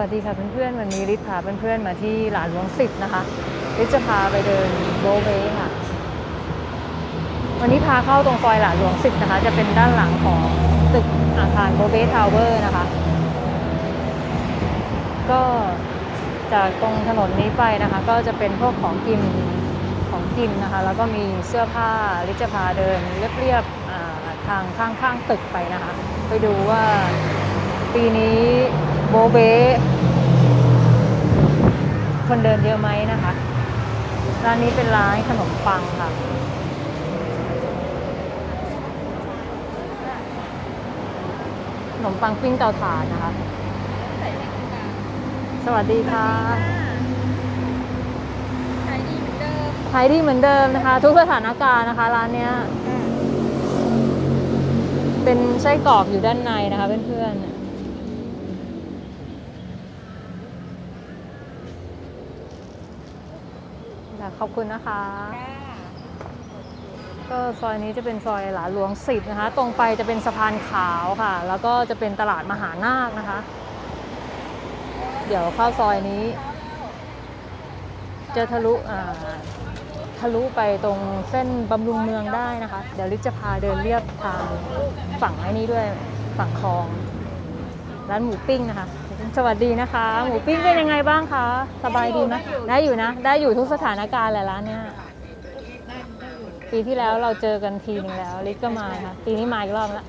วัสดีค่ะเพื่อนๆ วันนี้ริทพาเพื่อนๆ มาที่หลานหลวงสิบนะคะริทจะพาไปเดินโบเบ้ค่ะ วันนี้พาเข้าตรงซอยหลานหลวงสิบนะคะ จะเป็นด้านหลังของตึกอาคารโบเบ้ทาวเวอร์นะคะ ก็จากตรงถนนนี้ไปนะคะ ก็จะเป็นพวกของกินของกินนะคะ แล้วก็มีเสื้อผ้าริจะพาเดินเรียบๆทางข้างๆตึกไปนะคะ ไปดูว่าปีนี้ โบเบ้คนเดินเยอะไหมนะคะ ร้านนี้เป็นร้านขนมปังค่ะ ขนมปังปิ้งเตาถ่านนะคะ สวัสดีค่ะขายดีเหมือนเดิมขายดีเหมือนเดิมนะคะ ทุกสถานการณ์นะคะ ร้านเนี้ย เป็นไส้กรอกอยู่ด้านในนะคะเพื่อนๆ ขอบคุณนะคะ ก็ซอยนี้จะเป็นซอยหลานหลวงสิบนะคะ ตรงไปจะเป็นสะพานขาวค่ะ แล้วก็จะเป็นตลาดมหานาคนะคะ เดี๋ยวเข้าซอยนี้ จะทะลุอ่าทะลุไปตรงเส้นบำรุงเมืองได้นะคะ เดี๋ยวลิศจะพาเดินเรียบทางฝั่งไอ้นี้ด้วยฝั่งคลอง ร้านหมูปิ้งนะคะ สวัสดีนะคะ หมูปิ้งเป็นยังไงบ้างคะ สบายดีไหมได้อยู่นะ ได้อยู่ทุกสถานการณ์แหละร้านเนี้ยปีที่แล้วเราเจอกันทีนึงแล้วลิศก็มาค่ะปีนี้มาอีกรอบแล้ว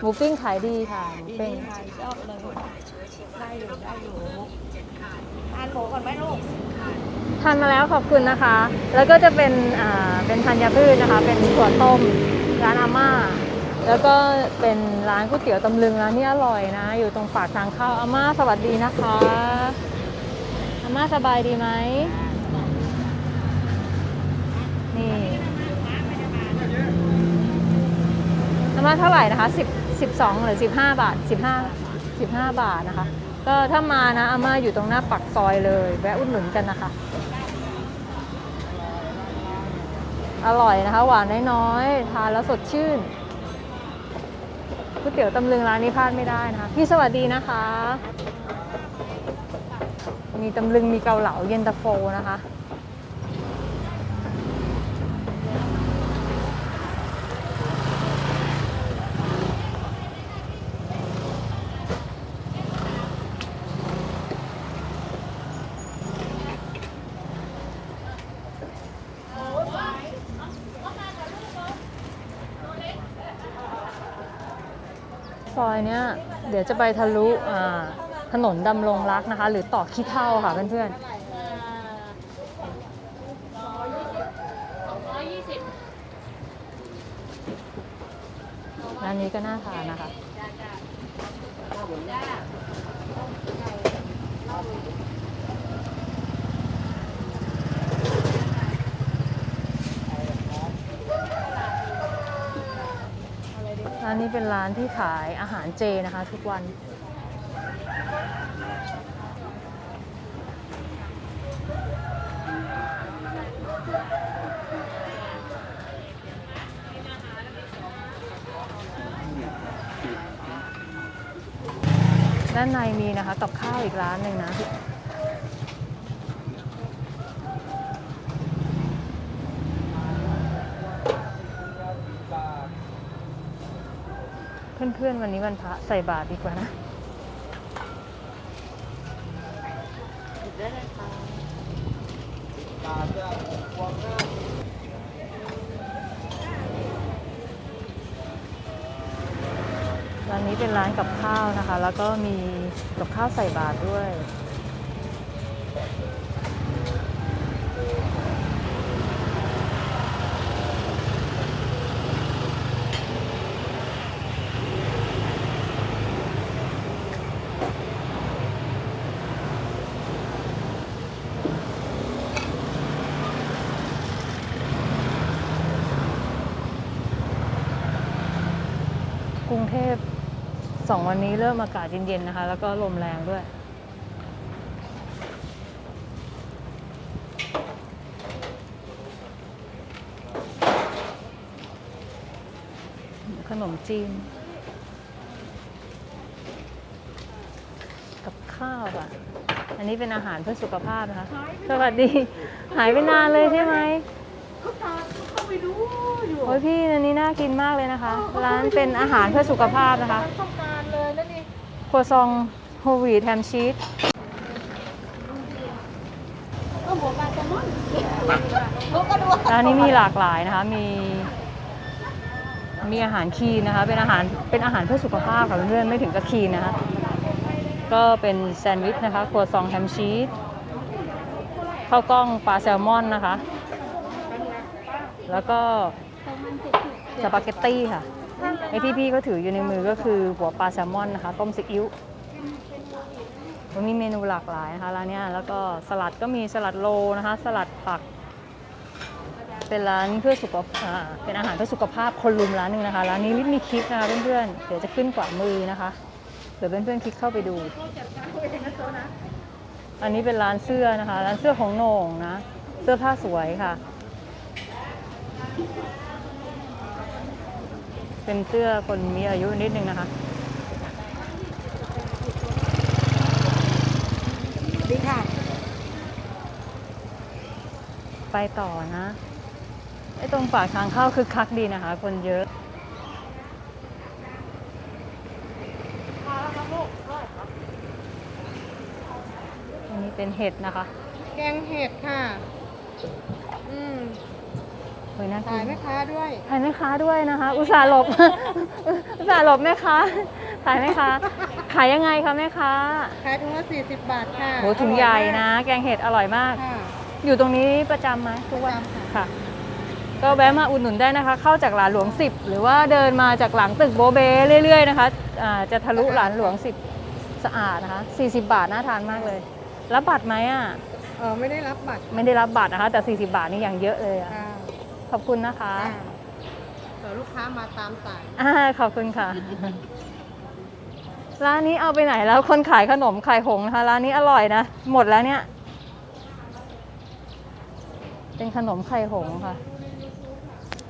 หมูปิ้งขายดีค่ะหมูปิ้งขายชอบเลยได้อยู่ได้อยู่ทานหมูก่อนไหมลูกทานมาแล้วขอบคุณนะคะ แล้วก็จะเป็นอ่าเป็นธัญพืชนะคะ เป็นถั่วต้มร้านอาม่า แล้วก็เป็นร้านก๋วยเตี๋ยวตำลึงร้านนี้อร่อยนะ อยู่ตรงปากทางเข้าอาม่าสวัสดีนะคะอาม่าสบายดีไหมนี่อาม่าเท่าไหร่นะคะ10 12หรือ15บห้าบาท15 15บห้าบาทนะคะ ก็ถ้ามานะอาม่าอยู่ตรงหน้าปักซอยเลยแวะอุดหนุนกันนะคะ อร่อยนะคะ หวานน้อยๆทานแล้วสดชื่น วยเตี๋ยวตำลึงร้านนี้พลาดไม่ได้นะคะ พี่สวัสดีนะคะ มีตำลึงมีเกาเหลาเย็นตาโฟนะคะ ซอยเนี้ยเดี๋ยวจะไปทะลุถนนดำรงรักนะคะ หรือต่อขี้เท่าค่ะเพื่อนๆร้านนี้ก็น่าทานนะคะ นี้เป็นร้านที่ขายอาหารเจนะคะ ทุกวันด้านในมีนะคะกับข้าวอีกร้านหนึ่งนะ พื่อนวันนี้วันพระใส่บาตรดีกว่านะได้เลยค่ะร้านนี้เป็นร้านกับข้าวนะคะ แล้วก็มีกับข้าวใส่บาตรด้วย กรุงเทพสอง วันนี้เริ่มอากาศเย็นๆนะคะ แล้วก็ลมแรงด้วย ขนมจีนก่อนอันนี้เป็นอาหารเพื่อสุขภาพนะคะ สวัสดี หายไปนานเลยใช่ไหมเขาตามเข้าไปดูอยู่โอ้ยพี่อันนี้น่ากินมากเลยนะคะ ร้านเป็นอาหารเพื่อสุขภาพนะคะ ครัวซองโฮลวีทแฮมชีสก็หัวปลาแซลมอนเขาก็ดูร้านนี้มีหลากหลายนะคะ มี มีอาหารคีนนะคะ เป็นอาหาร เป็นอาหารเพื่อสุขภาพค่ะเพื่อนๆไม่ถึงกับคีนนะคะ ก็เป็นแซนด์วิชนะคะ ครัวซองแฮมชีส ข้าวกล้องปลาแซลมอนนะคะ แล้วก็สปาเกตตี้ค่ะ ไอที่พี่เขาถืออยู่ในมือก็คือหัวปลาแซลมอนนะคะต้มซีอิ๊วมันมีเมนูหลากหลายนะคะร้านเนี้ยแล้วก็สลัดก็มีสลัดโลนะคะ สลัดผัก เป็นร้านเพื่อสุขภาพเป็นอาหารเพื่อสุขภาพคนลุมร้านหนึ่งนะคะร้านนี้ลิศมีคลิปนะคะเพื่อนๆเดี๋ยวจะขึ้นขวามือนะคะเดี๋ยวเพื่อนๆคลิกเข้าไปดู อันนี้เป็นร้านเสื้อนะคะ ร้านเสื้อของโหน่งนะ เสื้อผ้าสวยค่ะ เป็นเสื้อคนมีอายุนิดนึงนะคะดีค่ะ ไปต่อนะ ไอ้ตรงปากทางเข้าคือคักดีนะคะ คนเยอะอันนี้เป็นเห็ดนะคะ แกงเห็ดค่ะ อืมเฮ้ยน่ากิขายนแม่ค้าด้วย ถ่ายแม่ค้าด้วยนะคะ อุตส่าห์หลบ อุตส่าห์หลบแม่ค้าถ่ายแม่ค้าขายยังไงคะแม่ค้าขายถุงละ40 บาทค่ะโหถุงใหญ่นะ แกงเห็ดอร่อยมาก ค่ะ อยู่ตรงนี้ประจำไหมทุกวันประจำค่ะ ค่ะ ก็แวะมาอุดหนุนได้นะคะ เข้าจากหลานหลวง 10 หรือว่าเดินมาจากหลังตึกโบเบเรื่อยๆนะคะอ่าจะทะลุหลานหลวง 10 สะอาดนะคะ 40 บาทน่าทานมากเลย รับบัตรไหมอะ เออไม่ได้รับบัตรไม่ได้รับบัตรนะคะ แต่ 40 บาทนี่อย่างเยอะเลยอะค่ะ ขอบคุณนะคะค่ะเดี๋ยวลูกค้ามาตามสาย อ่าขอบคุณค่ะ ร้านนี้เอาไปไหนแล้ว คนขายขนมไข่หงส์นะคะร้านนี้อร่อยนะ หมดแล้วเนี่ย เป็นขนมไข่หงส์ค่ะ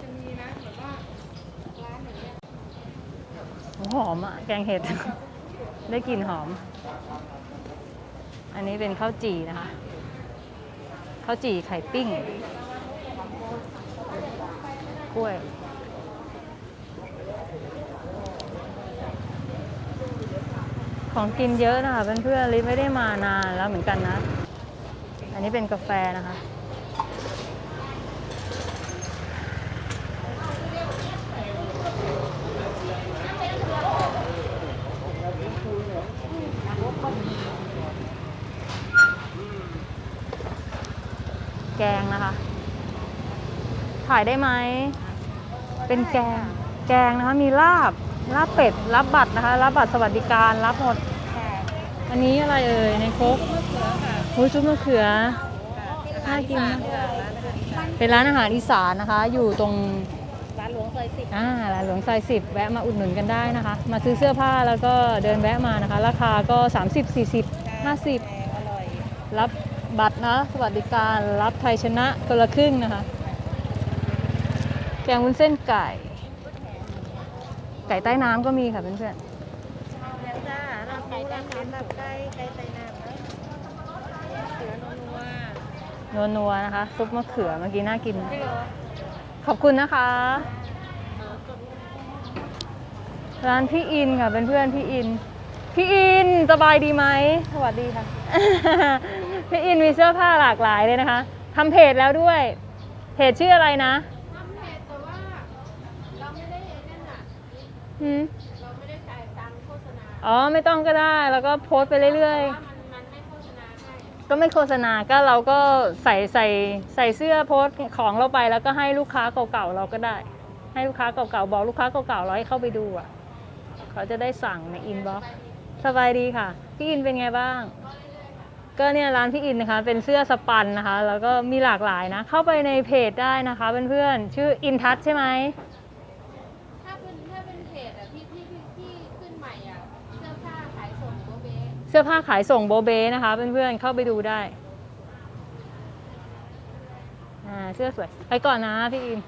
จะมีนะแบบว่าร้านหนึ่งเนี่ยหอมอะแกงเห็ด ได้กลิ่นหอม อันนี้เป็นข้าวจี่นะคะ ข้าวจี่ไข่ปิ้งก ล้วย ของกินเยอะนะคะเพื่อนๆลิไม่ได้มานานแล้วเหมือนกันนะ อันนี้เป็นกาแฟนะคะแกงนะคะ ถ่ายได้ไหม เป็นแกง แกงนะคะ มีลาบ ลาบเป็ดรับบัตรนะคะรับบัตรสวัสดิการ รับหมดค่ะอันนี้อะไรเอ่ยในครกมะเขือค่ะหูซุปมะเขือน่ากินมากเป็นร้านอาหารอีสานนะคะ อยู่ตรงร้านหลวงซอยสิบอ่า ร้านหลวงซอยสิบแวะมาอุดหนุนกันได้นะคะ มาซื้อเสื้อผ้าแล้วก็เดินแวะมานะคะ ราคาก็ 30 40 50อร่อยรับบัตรนะ สวัสดิการ รับไทยชนะคนละครึ่งนะคะแก งวุ้นเส้นไก่ ไก่ใต้น้ำก็มีค่ะเพื่อนแล้วจ้าลาบไก่ลาบน้ำลาบไก่ไก่ไตน้ำนะเสือนัวๆนัวนะคะ ซุปมะเขือเมื่อกี้น่ากิน ขอบคุณนะคะ ร้านพี่อินค่ะเป็นเพื่อนพี่อิน พี่อินสบายดีไหมสวัสดีค่ะ พี่อินมีเสื้อผ้าหลากหลายเลยนะคะทำเพจแล้วด้วย เพจชื่ออะไรนะ ทำเพจแต่ว่าเราไม่ได้นั่นน่ะ หืมเราไม่ได้จ่ายตังค์โฆษณาอ๋อไม่ต้องก็ได้ แล้วก็โพสต์ไปเรื่อยว่ามันมันไม่โฆษณาให้ๆก็ไม่โฆษณาก็เราก็ใส่ใส่ใส่เสื้อโพสต์ของเราไปแล้วก็ให้ลูกค้าเก่าๆเราก็ได้ ให้ลูกค้าเก่าๆบอกลูกค้าเก่าๆเราให้เข้าไปดูอะเขาจะได้สั่งในอินบ็อกซ์สบายดีค่ะ พี่อินเป็นไงบ้าง ก็เนี่ยร้านพี่อินนะคะ เป็นเสื้อสปันนะคะ แล้วก็มีหลากหลายนะ เข้าไปในเพจได้นะคะเพื่อนๆชื่ออินทัชใช่ไหม ถ้าเป็นถ้าเป็นเพจอะที่ที่ที่ที่ขึ้นใหม่อะเสื้อผ้าขายส่งโบ เบ้เสื้อผ้าขายส่งโบเบนะคะเพื่อนๆเข้าไปดูได้อ่าเสื้อสวยไปก่อนนะพี่อิน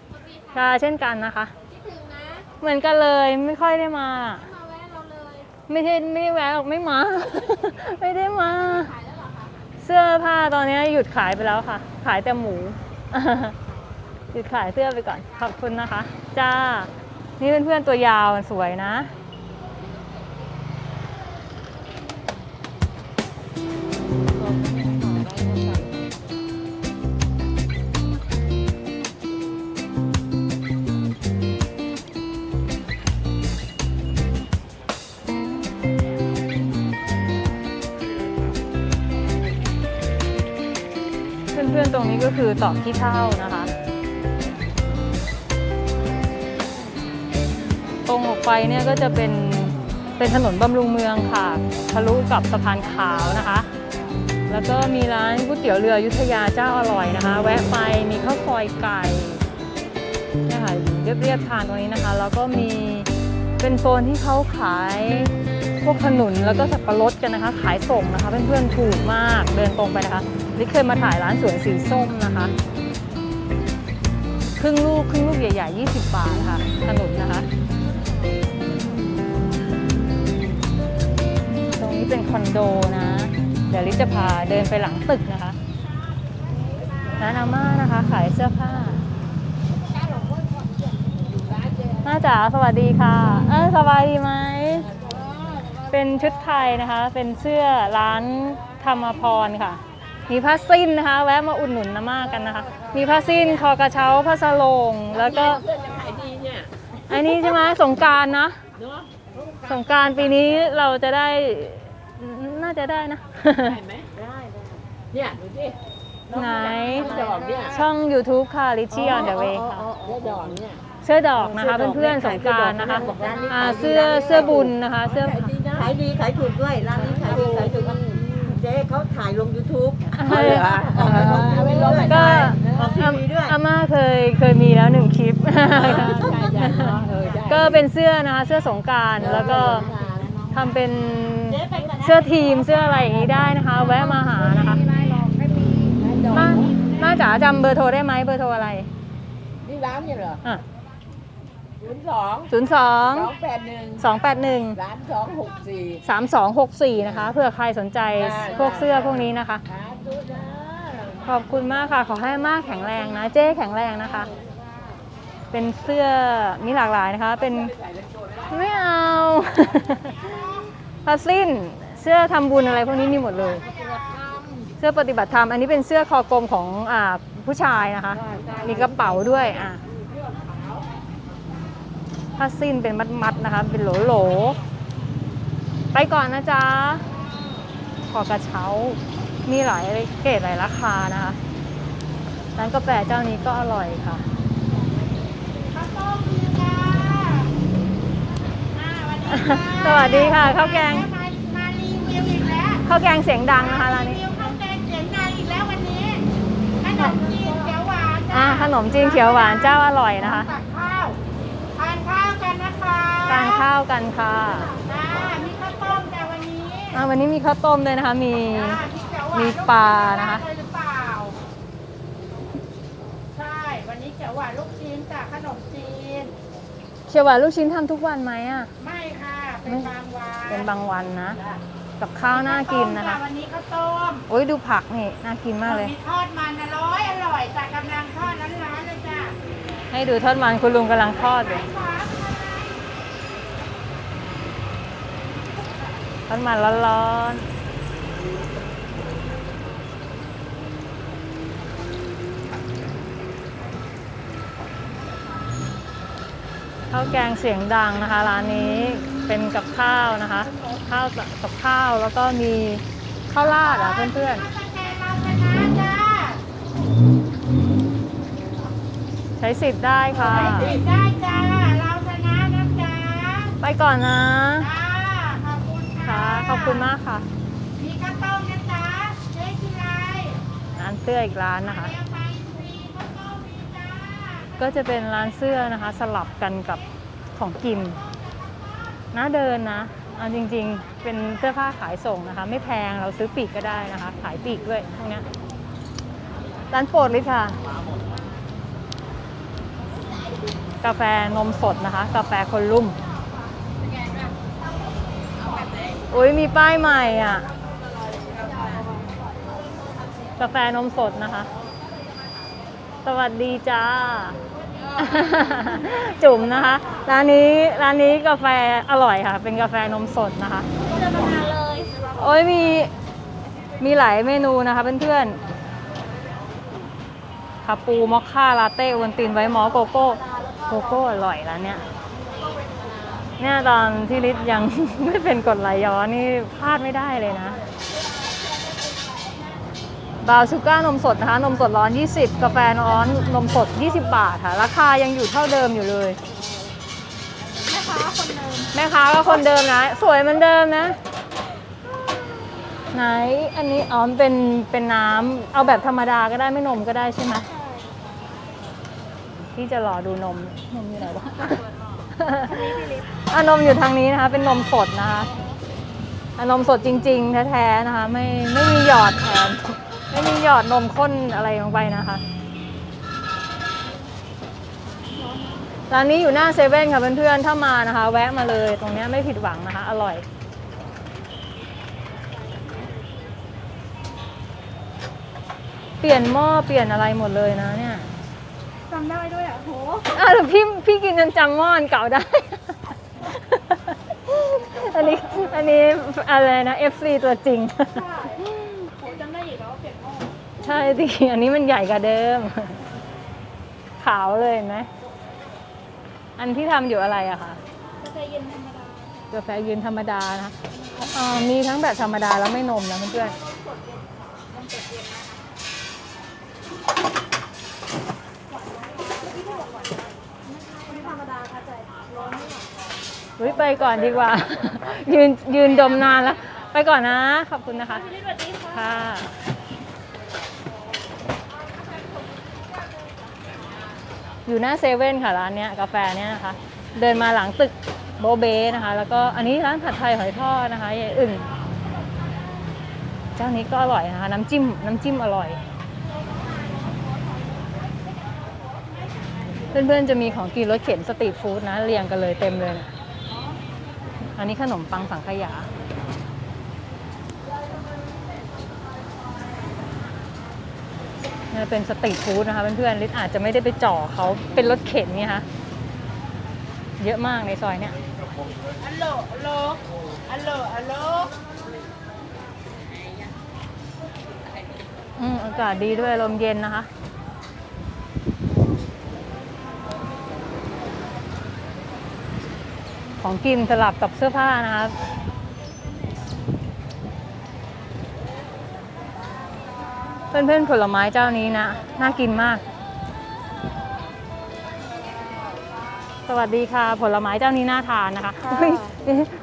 ค่ะเช่นกันนะคะคิดถึงนะเหมือนกันเลยไม่ค่อยได้มามาแวะเราเลยไม่ใช่ไม่ได้แวะหรอกไม่มา ไม่ได้มา เสื้อผ้าตอนนี้หยุดขายไปแล้วค่ะ ขายแต่หมู หยุดขายเสื้อไปก่อนขอบคุณนะคะ จ้า นี่เพื่อนๆตัวยาวสวยนะ ตอกขี้เท่านะคะ ตรงออกไปเนี่ยก็จะเป็นเป็นถนนบำรุงเมืองค่ะ ทะลุกับสะพานขาวนะคะ แล้วก็มีร้านก๋วยเตี๋ยวเรือยุธยาเจ้าอร่อยนะคะ แวะไปมีข้าวซอยไก่เนี่ยค่ะเรียบๆทานตรงนี้นะคะ แล้วก็มีเป็นโซนที่เขาขาย พวกขนุนแล้วก็สับปะรดกันนะคะ ขายส่งนะคะเพื่อนๆถูกมากเดินตรงไปนะคะลิเคยมาถ่ายร้านสวนสีส้มนะคะครึ่งลูกครึ่งลูกใหญ่ๆ 20 บาทค่ะขนุนนะคะ ตรงนี้เป็นคอนโดนะ เดี๋ยวลิจะพาเดินไปหลังตึกนะคะร้านอาม่านะคะ ขายเสื้อผ้าน้าจ๋าสวัสดีค่ะ เออสบายดีไหม เป็นชุดไทยนะคะ เป็นเสื้อร้านธรรมพรค่ะ มีผ้าสิ้นนะคะ แวะมาอุดหนุนน้าม่ากันนะคะ มีผ้าสิ้นคอกระเช้าผ้าสโลงแล้วก็เพื่อนจะขายดีเนี่ยอันนี้ใช่ไหมสงกรารนะ เนาะสงกรารปีนี้เราจะได้น่าจะได้นะ ได้ไหมได้ได้เนี่ยดูสิไหน ดอกเนี่ยช่อง YouTube ค่ะ Richie on the way ค่ะแล้วดอกเนี่ย เสื้อดอกนะคะเสื้อดอกเพื่อนๆสงกรารนะคะบอกร้านนี้อ่าขายดีเสื้อร้านนี้เสื้อบุญนะคะ เสื้อขายดีนะขายดีขายถูกด้วยร้านนี้ขายดีขายถูกเจ๊เขาถ่ายลง YouTube เออเอาไปลงก็ออกทีวีด้วยอาม่าเคยเคยมีแล้วหนึ่งคลิปใช่ใช่เนาะเออได้ก็เป็นเสื้อนะคะเสื้อสงกรารแล้วก็ทำเป็นเสื้อทีมเสื้ออะไรอย่างนี้ได้นะคะ แวะมาหานะคะมามาจ๋าจำเบอร์โทรได้ไหมเบอร์โทรอะไรนี่ร้านเนี่ยเหรออะ ศูนย์สองศูนย์สองสองแปดหนึ่งสองแปดหนึ่งร้านสองหกสี่สามสองหกสี่นะคะเผื่อใครสนใจได้พวกเสื้อพวกนี้นะคะหาดูนะขอบคุณมากค่ะ ขอให้อาม่าแข็งแรงนะ เจ้แข็งแรงนะคะ เป็นเสื้อมีหลากหลายนะคะ เป็นไม่เอาผ้าสิ้นเสื้อทำบุญอะไรพวกนี้มีหมดเลย เสื้อปฏิบัติธรรมอันนี้เป็นเสื้อคอกลมของอ่าผู้ชายนะคะ มีกระเป๋าด้วยอะ ผ้าสิ้นเป็นมัดๆนะคะ เป็นโหลๆไปก่อนนะจ๊ะ ขอกระเช้า มีหลายเกรดหลายราคานะคะร้านกาแฟเจ้านี้ก็อร่อยค่ะสวัสดีค่ะข้าวแกง มามารีวิวอีกแล้วข้าวแกงเสียงดังนะคะร้านรีนี้วิวข้าวแกงเสียงดังอีกแล้ววันนี้ขนมจีนเขียวหวานอ่าจ้าขนมจีนเขียวหวานเจ้าอร่อยนะคะ ตักข้าวทานข้าวกันนะคะ ทาน ข้าวกันค่ะจ้ามีข้าวต้มแต่วันนี้อ่าวันนี้มีข้าวต้มด้วยนะคะ มี จ้ามีเขียวหวานมีปลานะคะ ลูกชิ้นได้เลยหรือเปล่า ใช่ วันนี้เขียวหวานลูกชิ้นจากขนมจีนเขียวหวานลูกชิ้นทำทุกวันไหมอะ ไม่ค่ะ เป็นบางวันเป็นบางวันนะ จ้ะกับข้าวน่ากินนะคะ วันนี้ข้าวต้มโอ้ยดูผักนี่น่ากินมากเลย มีทอดมันอร่อยอร่อยจากกำลังทอดร้านๆเลยจ้ะให้ดูทอดมันคุณลุงกำลังทอดอยู่ ทอดมันร้อนๆข้าวแกงเสียงดังนะคะ ร้านนี้เป็นกับข้าวนะคะ ข้าวกับข้าวแล้วก็มีข้าวราดอะเพื่อนข้าวแกงเราชนะจ้าๆใช้สิทธิ์ได้ค่ะติดได้จ้า เราชนะนะจ้า ไปก่อนนะ จ้า ขอบคุณค่ะ ค่ะ ขอบคุณมากค่ะ มีข้าวต้มนะจ๊ะเจ๊ที่ไรร้านเสื้ออีกร้านนะคะเรียกไปฟรีข้าวต้มมีจ้าก็จะเป็นร้านเสื้อนะคะ สลับกันกับของกินน่าเดินนะเอาจริงๆ เป็นเสื้อผ้าขายส่งนะคะ ไม่แพงเราซื้อปีกก็ได้นะคะ ขายปีกด้วยพวกเนี้ยร้านโปรดเลยค่ะ กาแฟนมสดนะคะ กาแฟคนรุ่ม เอาแบบ โอ้ยมีป้ายใหม่อะ กาแฟนมสดนะคะ สวัสดีจ้า จุ๋มนะคะ ร้านนี้ร้านนี้กาแฟอร่อยค่ะ เป็นกาแฟนมสดนะคะ โอ้ยมีมีหลายเมนูนะคะเพื่อนๆคาปูมอคค่าลาเต้วันตินไว้มอโกโก้โกโก้อร่อยแล้วเนี่ย เนี่ยตอนที่ลิศยัง ไม่เป็นกรดไหลย้อนนี่พลาดไม่ได้เลยนะบราวน์ชูการ์นมสดนะคะ นมสดร้อน 20 กาแฟร้อนนมสด 20 บาทค่ะ ราคายังอยู่เท่าเดิมอยู่เลย แม่ค้าคนเดิมแม่ค้าก็คนเดิมนะ สวยเหมือนเดิมนะ ไหนอันนี้อ๋อมันเป็นเป็นน้ำเอาแบบธรรมดาก็ได้ไม่นมก็ได้ใช่ไหมพี่จะรอดูนมนมอยู่ไหนวะ อะนมอยู่ทางนี้นะคะ เป็นนมสดนะคะอะนมสดจริง ๆ แท้ๆนะคะ ไม่ไม่มีหยอดแถมไม่มีหยอดนมข้นอะไรลงไปนะคะร้านนี้อยู่หน้าเซเว่นค่ะเพื่อนๆ ถ้ามานะคะ แวะมาเลยตรงนี้ไม่ผิดหวังนะคะ อร่อย เปลี่ยนหม้อเปลี่ยนอะไรหมดเลยนะเนี่ย จำได้ด้วยอะโหอ้าวแต่พี่พี่กินจนจำหม้ออันเก่าได้ อันนี้อันนี้อะไรนะ FC ตัวจริงโหจำได้อีกแล้วว่าเปลี่ยนหม้อใช่ดิอันนี้มันใหญ่กว่าเดิม ขาวเลยเห็นไหมอันที่ทำอยู่อะไรอะคะกาแฟเย็นธรรมดากาแฟยืนธรรมดานะอ่ามีทั้งแบบธรรมดาแล้วไม่นมนะเพื่อนๆ อุ๊ยไปก่อนดีกว่า ยืนยืนดมนานแล้ว ไปก่อนนะ ขอบคุณนะคะค่ะอยู่หน้าเซเว่นค่ะร้านเนี้ยกาแฟเนี้ยนะคะ เดินมาหลังตึกโบเบนะคะ แล้วก็อันนี้ร้านผัดไทยหอยทอดนะคะยายอึ่งเจ้านี้ก็อร่อยนะคะ น้ำจิ้มน้ำจิ้มอร่อย เพื่อนๆจะมีของกินรถเข็นสตรีทฟู้ดนะเรียงกันเลยเต็มเลยนะ อันนี้ขนมปังสังขยาเนี่ยเป็นสตรีทฟู้ดนะคะเพื่อนๆลิศอาจจะไม่ได้ไปจ่อเขาเป็นรถเข็นไงคะเยอะมากในซอยเนี่ยอัลโหลอัลโหลอัลโหลอัลโหลอืมอากาศดีด้วยลมเย็นนะคะ ของกินสลับกับเสื้อผ้านะคะเพื่อนๆผลไม้เจ้านี้นะ น่ากินมาก สวัสดีค่ะ ผลไม้เจ้านี้น่าทานนะคะอุ๊ย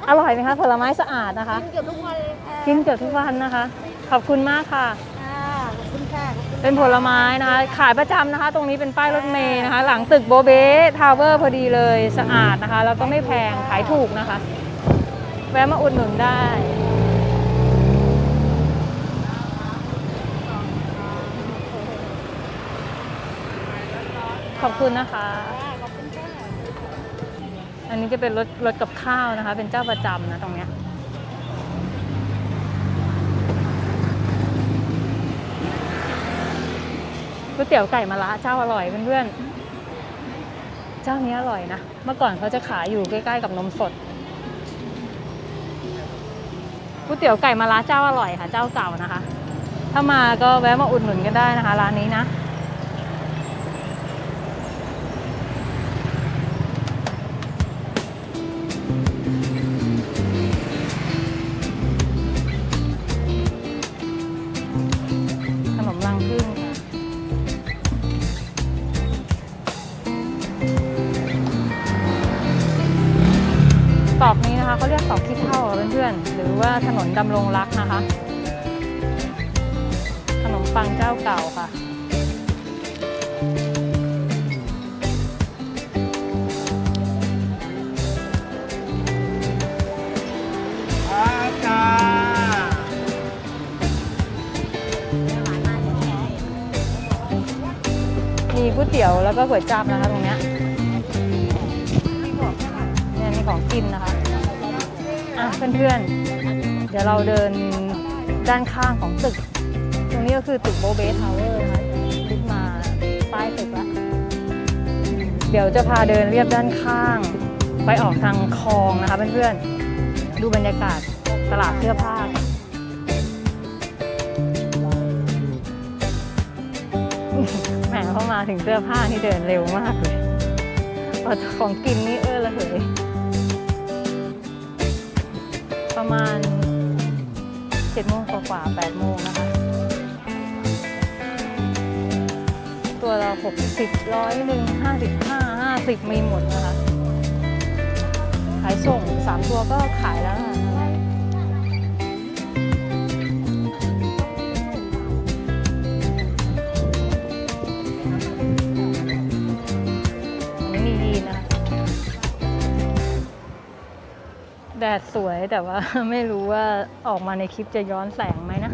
อร่อยไหมคะ ผลไม้สะอาดนะคะเกือบทุกวันเลยค่ะ กินเกือบทุกวันนะคะ ขอบคุณมากค่ะ เป็นผลไม้นะคะ ขายประจำนะคะ ตรงนี้เป็นป้ายรถเมย์นะคะ หลังตึกโบเบทาวเวอร์พอดีเลยสะอาดนะคะ แล้วก็ไม่แพงขายถูกนะคะ แวะมาอุดหนุนได้ขอบคุณนะคะขอบคุณค่ะอันนี้จะเป็นรถรถกับข้าวนะคะ เป็นเจ้าประจำนะตรงเนี้ย ก๋วยเตี๋ยวไก่มะระเจ้าอร่อยเพื่อนๆ เจ้านี้อร่อยนะ เมื่อก่อนเขาจะขายอยู่ใกล้ๆกับนมสดก๋วยเตี๋ยวไก่มะระเจ้าอร่อยค่ะ เจ้าเก่านะคะ ถ้ามาก็แวะมาอุดหนุนกันได้นะคะ ร้านนี้นะ ดำรงรักนะคะ ขนมปังเจ้าเก่าค่ะ มีก๋วยเตี๋ยวแล้วก็ก๋วยจั๊บนะคะตรงเนี้ยเนี่ยมีของกินนะคะ อะเพื่อนๆ เดี๋ยวเราเดินด้านข้างของตึก ตรงนี้ก็คือตึกโบเบทาวเวอร์นะคะลิฟต์มาป้ายตึกละเดี๋ยวจะพาเดินเรียบด้านข้าง ไปออกทางคลองนะคะเพื่อนๆ ดูบรรยากาศตลาดเสื้อผ้าแหมเข้ามาถึงเสื้อผ้าที่เดินเร็วมากเลยของกินนี่เออละเหยประมาณ 7โมงกว่าๆ8โมงนะคะ ตัวละ60ร้อยหนึ่ง55 50 มีหมดนะคะ ขายส่ง 3 ตัวก็ขายแล้ว แดดสวยแต่ว่าไม่รู้ว่าออกมาในคลิปจะย้อนแสงไหมนะ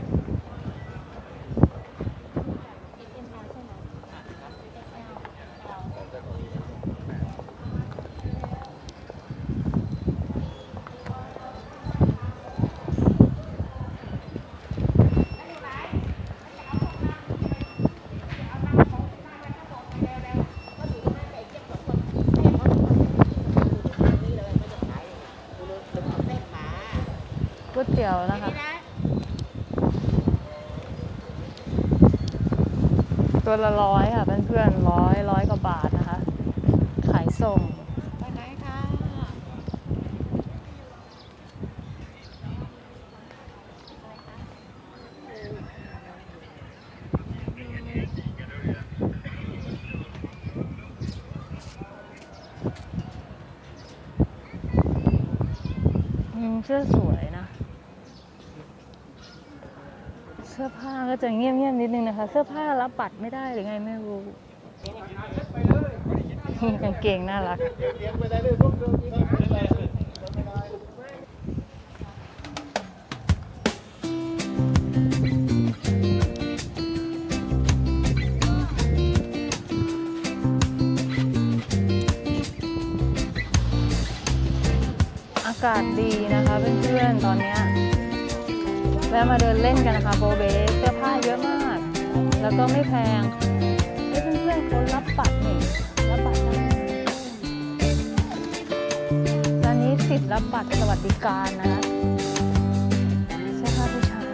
ก๋วยเตี๋ยวนะคะ ตัวละร้อยค่ะเพื่อนๆร้อยร้อยกว่าบาทนะคะ ขายส่ง ไปไหนคะ อืมเสื้อสวยนะ เสื้อผ้าก็จะเงียบๆนิดนึงนะคะ เสื้อผ้ารับปัดไม่ได้หรือไงไม่รู้ กางเกงน่ารัก อากาศดีนะคะเพื่อนๆ ตอนนี้แวะมาเดินเล่นกันนะคะโบเบเสื้อผ้าเยอะมาก แล้วก็ไม่แพง ฮ้ยเพื่อนรับปัดนี่รับปัดนะร้านนี้ติดรับบัตรสวัสดิการนะเสื้อผ้าผู้ชาย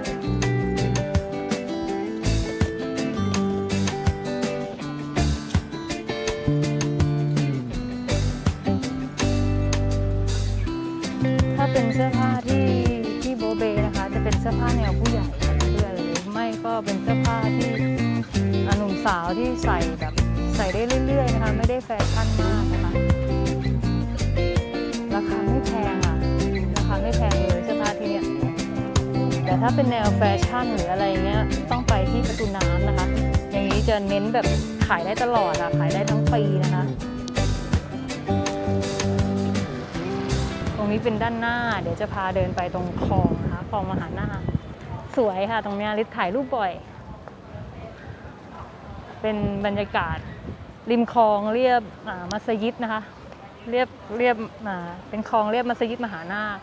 ถ้าเป็นเสื้อผ้าที่ที่โบเบนะคะ จะเป็นเสื้อผ้าแนวผู้ใหญ่ ก็เป็นเสื้อผ้าที่หนุ่มสาวที่ใส่แบบใส่ได้เรื่อยๆนะคะ ไม่ได้แฟชั่นมากนะคะราคาไม่แพงอะราคาไม่แพงเลยเสื้อผ้าที่เนี่ยแต่ถ้าเป็นแนวแฟชั่นหรืออะไรเงี้ยต้องไปที่ประตูน้ำนะคะ อย่างนี้จะเน้นแบบขายได้ตลอดอะขายได้ทั้งปีนะคะ ตรงนี้เป็นด้านหน้า เดี๋ยวจะพาเดินไปตรงคลองนะคะคลองมหานาค สวยค่ะ ตรงนี้ลิศถ่ายรูปบ่อย เป็นบรรยากาศริมคลองเรียบมัสยิดนะคะ เรียบเรียบอ่าเป็นคลองเรียบมัสยิดมหานาค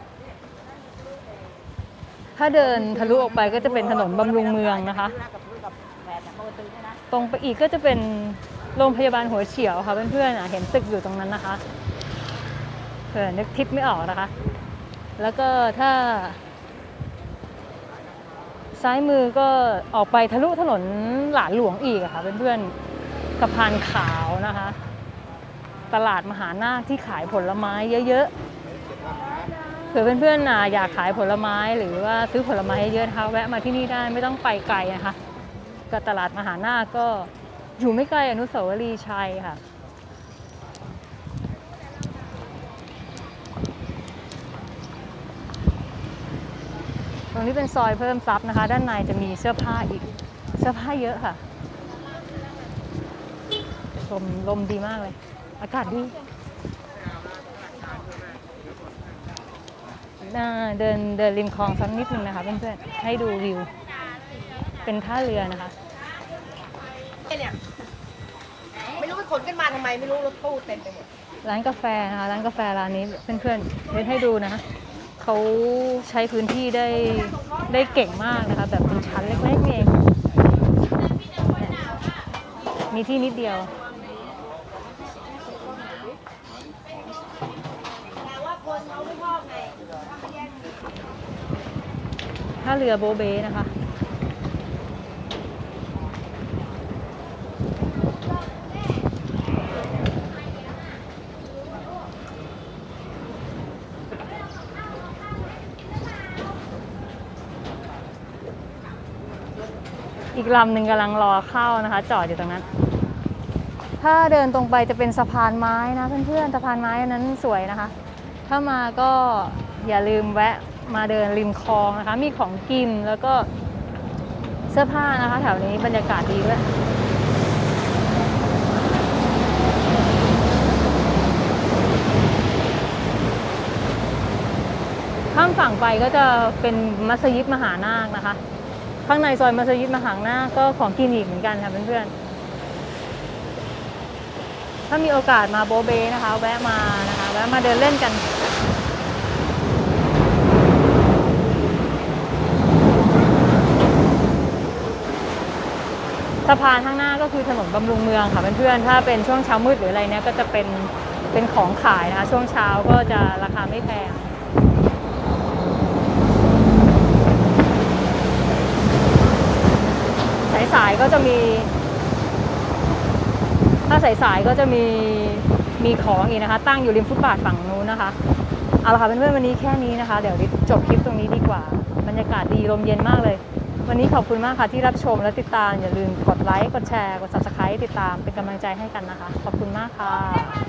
ถ้าเดินทะลุออกไปก็จะเป็นถนนบำรุงเมืองนะคะ ตรงไปอีกก็จะเป็นโรงพยาบาลหัวเฉียวค่ะเพื่อนๆเห็นตึกอยู่ตรงนั้นนะคะเผื่อนึกทิศไม่ออกนะคะ แล้วก็ถ้า ซ้ายมือก็ออกไปทะลุถนนหลานหลวงอีกค่ะเพื่อนๆสะพานขาวนะคะ ตลาดมหานาคที่ขายผลไม้เยอะๆเผื่อเพื่อนๆอยากขายผลไม้หรือว่าซื้อผลไม้เยอะๆนะคะแวะมาที่นี่ได้ไม่ต้องไปไกลนะคะก็ตลาดมหานาคก็อยู่ไม่ไกลอนุสาวรีย์ชัยค่ะ รงนี้เป็นซอยเพิ่มซับนะคะ ด้านในจะมีเสื้อผ้าอีก เสื้อผ้าเยอะค่ะ ลมลมดีมากเลย อากาศดีอ่าเดินเดินริมคลองสักนิดนึงนะคะเพื่อนๆให้ดูวิว เป็นท่าเรือนะคะเนี่ยไม่รู้ไปขนกันมาทำไมไม่รู้รถตู้เต็มไปหมดร้านกาแฟนะคะร้านกาแฟร้านนี้เพื่อนๆเดินให้ดูนะคะ เขาใช้พื้นที่ได้ได้เก่งมากนะคะ แบบเป็นชั้นเล็กๆนี่เองมีที่นิดเดียวท่าเรือโบเบนะคะ อีกลำหนึ่งกำลังรอเข้านะคะ จอดอยู่ตรงนั้น ถ้าเดินตรงไปจะเป็นสะพานไม้นะเพื่อนๆสะพานไม้อันนั้นสวยนะคะ ถ้ามาก็อย่าลืมแวะมาเดินริมคลองนะคะ มีของกินแล้วก็เสื้อผ้านะคะ แถวนี้บรรยากาศดีด้วยข้ามฝั่งไปก็จะเป็นมัสยิดมหานาคนะคะ ข้างในซอยมัสยิดมหานาก็ของกินอีกเหมือนกันค่ะเพื่อนๆ ถ้ามีโอกาสมาโบเบนะคะ แวะมานะคะ แวะมาเดินเล่นกันสะพานข้างหน้าก็คือถนนบำรุงเมืองค่ะเพื่อนๆ ถ้าเป็นช่วงเช้ามืดหรืออะไรเนี่ยก็จะเป็นเป็นของขายนะคะ ช่วงเช้าก็จะราคาไม่แพง สายๆก็จะมี ถ้าสายๆก็จะมีมีของอีกนะคะ ตั้งอยู่ริมฟุตบาทฝั่งนู้นนะคะเอาละค่ะเพื่อนๆวันนี้แค่นี้นะคะ เดี๋ยวริจบคลิปตรงนี้ดีกว่า บรรยากาศดีลมเย็นมากเลย วันนี้ขอบคุณมากค่ะที่รับชมและติดตามอย่าลืมกดไลค์กดแชร์กด subscribe ติดตามเป็นกำลังใจให้กันนะคะ ขอบคุณมากค่ะ